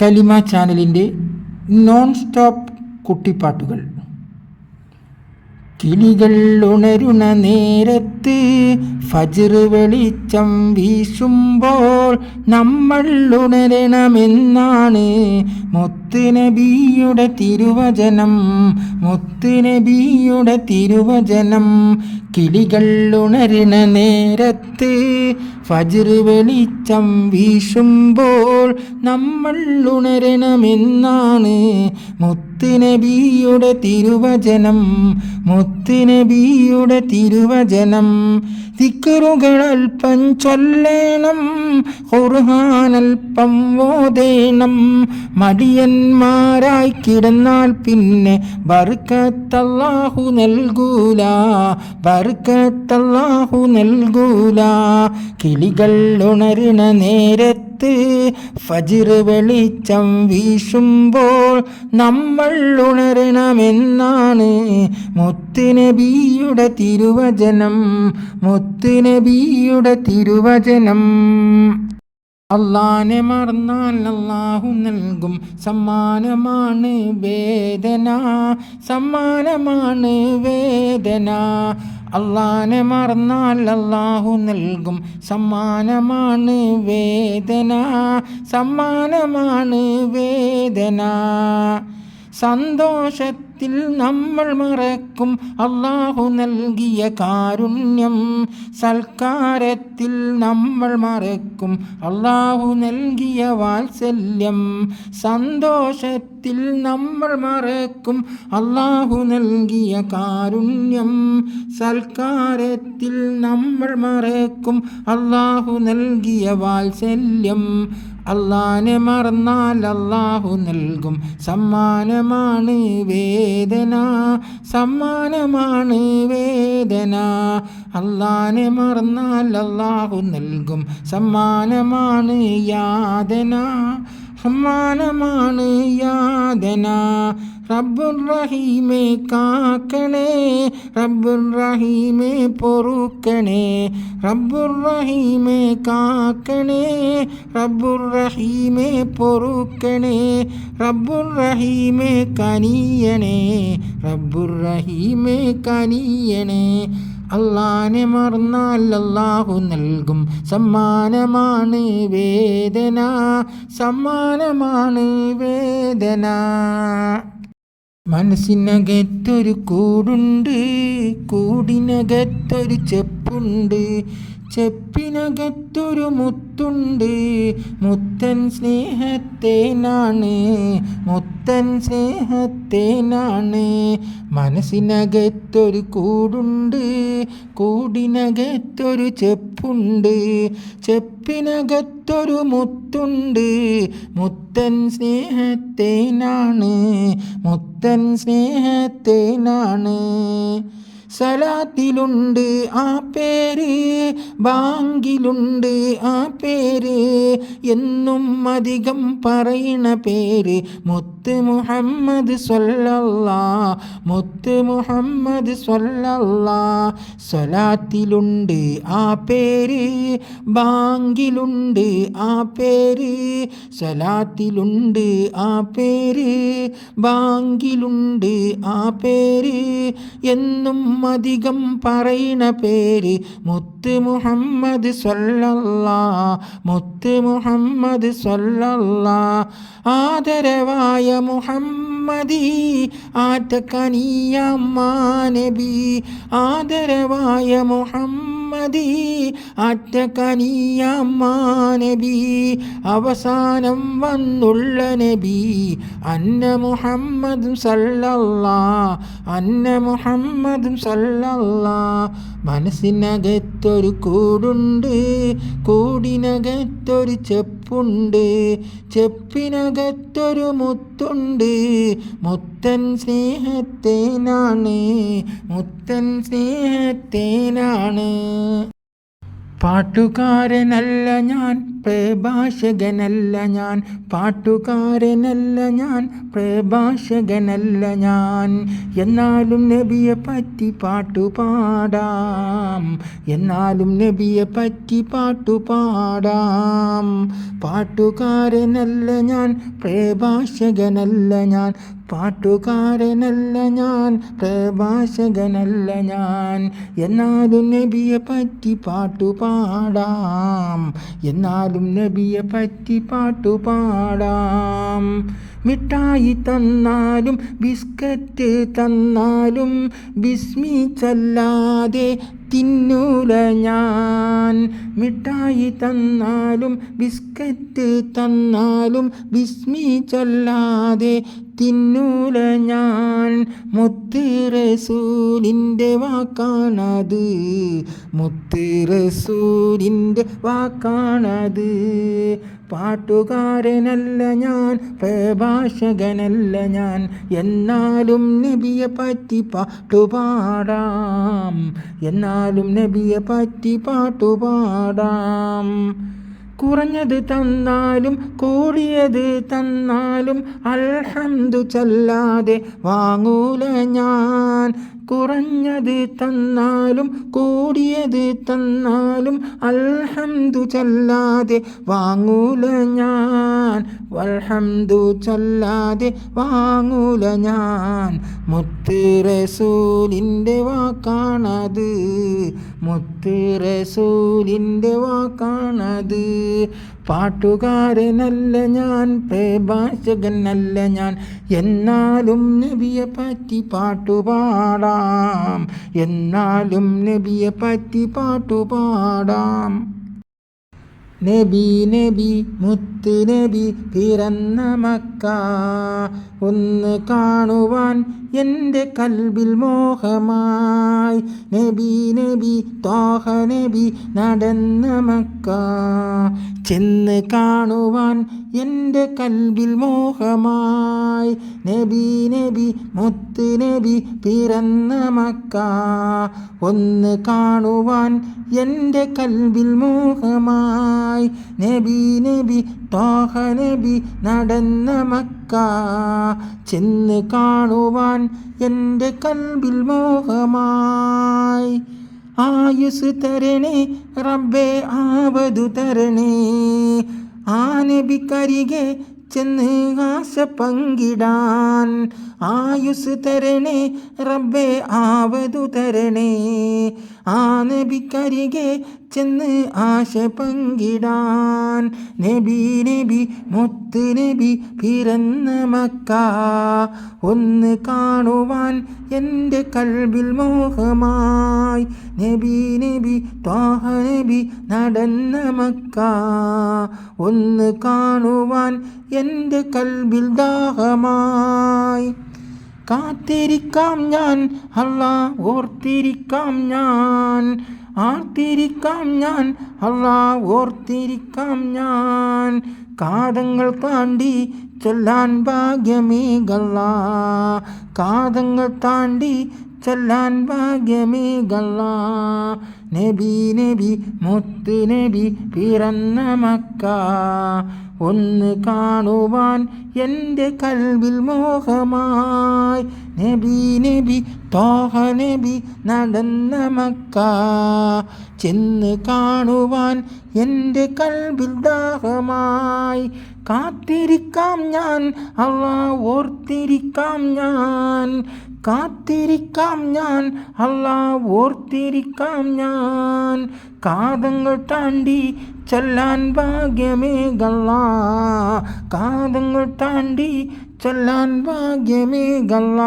കലിമ ചാനലിന്റെ non stop കുട്ടിപ്പാട്ടുകൾ. കിളികൾ ഉണരുണ നേരത്ത് ഫജ്ർ വെളിച്ചം വീശുമ്പോൾ നമ്മൾ ഉണരണമെന്നാണ് മുത്തുനബിയുടെ തിരുവചനം മുത്തുനബിയുടെ തിരുവചനം കിളികൾ ഉണരുന്ന നേരത്ത് ഫജ്ർ വെളിച്ചം വീശുമ്പോൾ നമ്മൾ ഉണരണമെന്നാണ് മുത്തുനബിയുടെ തിരുവചനം മുത്തുനബിയുടെ തിരുവചനം. ദിക്കറുകൾ അല്പം ചൊല്ലേണം ഖുർഹാനൽപ്പം ഓതേണം മടിയന്മാരായി കിടന്നാൽ പിന്നെ ബർക്കത്തല്ലാഹു നൽകൂല ബർക്കത്തല്ലാഹു നൽകൂല. കിളികൾ ഉണരുന്ന നേരത്ത് ഫജിർ വെളിച്ചം വീശുമ്പോൾ നമ്മൾ ഉണരണമെന്നാണ് മുത്തുനബിയുടെ തിരുവചനം മുത്തുനബിയുടെ തിരുവചനം. അള്ളാനെ മറന്നാൽ അള്ളാഹു നൽകും സമ്മാനമാണ് വേദന സമ്മാനമാണ് വേദന. അള്ളാനെ മറന്നാൽ അള്ളാഹു നൽകും. സമ്മാനമാണ് വേദന. സമ്മാനമാണ് വേദന. സന്തോഷത്തിൽ നമ്മൾ മറക്കും. അള്ളാഹു നൽകിയ കാരുണ്യം സൽക്കാരത്തിൽ നമ്മൾ മറക്കും. അള്ളാഹു നൽകിയ വാത്സല്യം സന്തോഷത്തിൽ നമ്മൾ മറക്കും. അള്ളാഹു നൽകിയ കാരുണ്യം സൽക്കാരത്തിൽ നമ്മൾ മറക്കും. അള്ളാഹു നൽകിയ വാത്സല്യം അള്ളാനെ മറന്നാൽ അള്ളാഹു നൽകും. സമ്മാനമാണ് വേദന. സമ്മാനമാണ് വേദന. അള്ളാനെ മറന്നാൽ അള്ളാഹു നൽകും. സമ്മാനമാണ് യാതന. സമ്മാനമാണ് യാതന. റബ്ബുർ റഹീമേ കാക്കണേ റബ്ബുർ റഹീമേ പൊറുക്കണേ റബ്ബുർ റഹീമേ കാക്കണേ റബ്ബുർ റഹീമേ പൊറുക്കണേ റബ്ബുർ റഹീമേ കനിയണേ റബ്ബുർ റഹീമേ കനിയണേ. അള്ളാനെ മറന്നാൽ അള്ളാഹു നൽകും സമ്മാനമാണ് വേദന സമ്മാനമാണ് വേദന. മനസ്സിനകത്തൊരു കൂടുണ്ട് കൂടിനകത്തൊരു ചെപ്പുണ്ട്. ചെപ്പിനകത്തൊരു മുത്തുണ്ട്. മുത്തൻ സ്നേഹത്തേനാണ്. മുത്തൻ സ്നേഹത്തേനാണ്. മനസ്സിനകത്തൊരു കൂടുണ്ട്. കൂടിനകത്തൊരു ചെപ്പുണ്ട്. ചെപ്പിനകത്തൊരു മുത്തുണ്ട്. മുത്തൻ സ്നേഹത്തേനാണ്. മുത്തൻ സ്നേഹത്തേനാണ്. സലാത്തിലുണ്ട് ആ പേര്. ബാങ്കിലുണ്ട് ആ പേര്. എന്നും അധികം പറയണ പേര് മുത്ത് മുഹമ്മദ് സൊല്ലല്ലാ മുത്ത് മുഹമ്മദ് സൊല്ലല്ലാ സ്വലാത്തിലുണ്ട് ആ പേര്. ബാങ്കിലുണ്ട് ആ പേര്. സ്വലാത്തിലുണ്ട് ആ പേര്. ബാങ്കിലുണ്ട് ആ പേര്. എന്നും അധികം പറയണ പേര് മുത്ത് മുഹമ്മദ് സ്വല്ല മുത്ത് മുഹമ്മദ് സ്വല്ല ആദരവായ മുഹമ്മദി ആറ്റക്കനിയമ്മ നബി. ആദരവായ മുഹമ്മദി ആറ്റക്കനിയമ്മ നബി അവസാനം വന്നുള്ള നബി അന്ന മുഹമ്മദ് സല്ലല്ലാ അന്ന മുഹമ്മദ് സല്ലല്ലാ. മനസ്സിനകത്തൊരു കൂടുണ്ട് കൂടിനകത്തൊരു ചെപ്പുണ്ട് ചെപ്പിനകത്തൊരു മുത്തുണ്ട്. മുത്തൻ സ്നേഹത്തേനാണ് മുത്തൻ സ്നേഹത്തേനാണ്. പാട്ടുകാരനല്ല ഞാൻ പ്രഭാഷകനല്ല ഞാൻ പാട്ടുകാരനല്ല ഞാൻ പ്രഭാഷകനല്ല ഞാൻ. എന്നാലും നബിയെ പറ്റി പാട്ടുപാടാം എന്നാലും നബിയെ പറ്റി പാട്ടുപാടാം പാട്ടുകാരനല്ല ഞാൻ പ്രഭാഷകനല്ല ഞാൻ പാട്ടുകാരനല്ല ഞാൻ പ്രഭാഷകനല്ല ഞാൻ. എന്നാലും നബിയെ പറ്റി പാട്ടുപാടാം എന്നാലും നബിയെ പറ്റി പാട്ടുപാടാം മിഠായി തന്നാലും ബിസ്ക്കറ്റ് തന്നാലും ബിസ്മി ചല്ലാതെ തിന്നൂല ഞാൻ മിഠായി തന്നാലും ബിസ്ക്കറ്റ് തന്നാലും ബിസ്മി ചൊല്ലാതെ തിന്നൂല ഞാൻ മുത്ത് റസൂലിന്റെ വാക്കാണത് മുത്ത് റസൂലിന്റെ വാക്കാണത്. പാട്ടുകാരനല്ല ഞാൻ പ്രഭാഷകനല്ല ഞാൻ എന്നാലും നബിയെ പറ്റി പാട്ടുപാടാം. എന്നാലും നബിയെ പറ്റി പാട്ടുപാടാം. കുറഞ്ഞത് തന്നാലും കൂടിയത് തന്നാലും അൽഹംദു ചല്ലാതെ വാങ്ങൂല ഞാൻ. കുറഞ്ഞത് തന്നാലും കൂടിയത് തന്നാലും അൽഹംദു ചല്ലാതെ വാങ്ങൂല ഞാൻ. അൽഹംദു ചല്ലാതെ വാങ്ങൂല ഞാൻ. മുത്ത് റസൂലിന്റെ വാക്കാണത്. മുത്ത് റസൂലിന്റെ വാക്കാണത്. പാട്ടുകാരനല്ല ഞാൻ പ്രഭാഷകനല്ല ഞാൻ. എന്നാലും നബിയെ പറ്റി പാട്ടുപാടാം. എന്നാലും നബിയെ പറ്റി പാട്ടുപാടാം. നബി നബി മുത്ത് നബി പിറന്ന മക്ക. ഒന്ന് കാണുവാൻ എന്റെ കൽബിൽ മോഹമായി. നബി നബി തോഹ നബി നടന്ന മക്ക. ചെന്ന് കാണുവാൻ എന്റെ കൽബിൽ മോഹമായി. നബി നബി മുത്ത് നബി പിറന്ന മക്ക. ഒന്ന് കാണുവാൻ എന്റെ കൽബിൽ മോഹമായി. നബി നബി തോഹ നബി നടന്ന മക്ക. ചെന്ന് കാണുവാൻ എന്റെ കൽബിൽ മോഹമായി. ആയുസ് തരണേ റബ്ബേ ആവതു തരണേ. ആ നബി നബിക്കരികെ ചെന്ന് ആശ പങ്കിടാൻ. ആയുസ് തരണേ റബ്ബേ ആവതു തരണേ. ആ നബിക്കരികെ ചെന്ന് ആശ പങ്കിടാൻ. നബി നബി മുത്ത് നബി പിറന്ന മക്ക. ഒന്ന് കാണുവാൻ എന്റെ കൽബിൽ മോഹമായി. നബി നബി ത്വാഹ നബി നടന്ന മക്ക. ഒന്ന് കാണുവാൻ എന്റെ കൽബിൽ ദാഹമായി. കാത്തിരിക്കാം ഞാൻ. അല്ല ഓർത്തിരിക്കാം ഞാൻ. ആർത്തിരിക്കാം ഞാൻ. അല്ല ഓർത്തിരിക്കാം ഞാൻ. കാതങ്ങൾ താണ്ടി ചൊല്ലാൻ ഭാഗ്യമേകല്ല. കാതങ്ങൾ താണ്ടി ചൊല്ലാൻ ഭാഗ്യമേകല്ല. നബി നബി മുത്ത് നബി പിറന്ന മക്ക. ഒന്ന് കാണുവാൻ എന്റെ കൽവിൽ മോഹമായി. നബി നബി തോഹ നബി നടന്ന മക്ക. ചെന്ന് കാണുവാൻ എന്റെ കൽവിൽ ദാഹമായി. കാത്തിരിക്കാം ഞാൻ അവ ഓർത്തിരിക്കാം ഞാൻ. കാത്തിരിക്കാം ഞാൻ അല്ല ഓർത്തിരിക്കാം ഞാൻ. കാതങ്ങൾ താണ്ടി ചെല്ലാൻ ഭാഗ്യമേകല്ല. കാതങ്ങൾ താണ്ടി ചെല്ലാൻ ഭാഗ്യമേകല്ല.